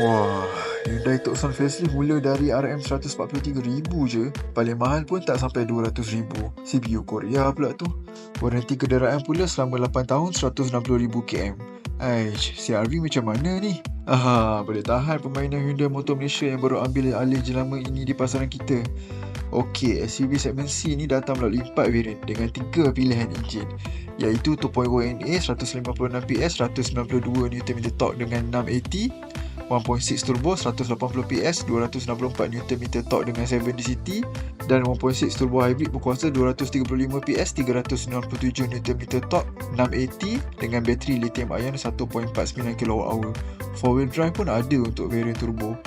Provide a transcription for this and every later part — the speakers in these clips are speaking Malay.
Wah, Hyundai Tucson facelift mula dari RM143,000 je. Paling mahal pun tak sampai RM200,000. CPU Korea pula tu. Waranti kenderaan pula selama 8 tahun 160,000 km. Aish, CRV macam mana ni? Aha, boleh tahan permainan Hyundai Motor Malaysia yang baru ambil alih jelama ini di pasaran kita. Okey, SUV segmen C ni datang melalui 4 variant dengan 3 pilihan enjin iaitu 2.0 NA 156 PS 192 Nm torque dengan 6 AT 1.6 turbo 180 PS 264 Nm torque dengan 7 DCT dan 1.6 turbo hybrid berkuasa 235 PS 397 Nm torque 6 AT dengan bateri lithium ion 1.49 kWh 4 wheel drive pun ada untuk variant turbo.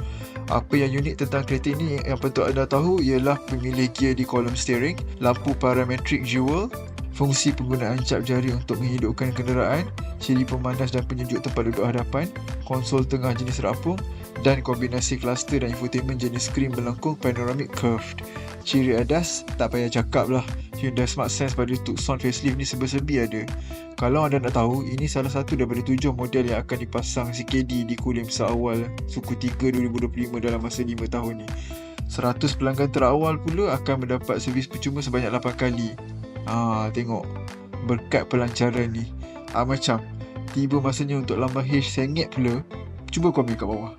Apa yang unik tentang kereta ini yang patut anda tahu ialah pemilih gear di kolom steering, lampu parametric jewel, fungsi penggunaan cap jari untuk menghidupkan kenderaan, ciri pemanas dan penyejuk tempat duduk hadapan, konsol tengah jenis rapung dan kombinasi kluster dan infotainment jenis skrin melengkung panoramic curved. Ciri ADAS, tak payah cakap lah. Hyundai Smart Sense pada Tucson facelift ni sebesebi ada. Kalau anda nak tahu, ini salah satu daripada tujuh model yang akan dipasang CKD di kulim seawal suku 3 2025 dalam masa 5 tahun ni. 100 pelanggan terawal pula akan mendapat servis percuma sebanyak 8 kali Ah, tengok berkat pelancaran ni. Ah macam tiba masanya untuk lambang H sengit pula. Cuba komen kat bawah.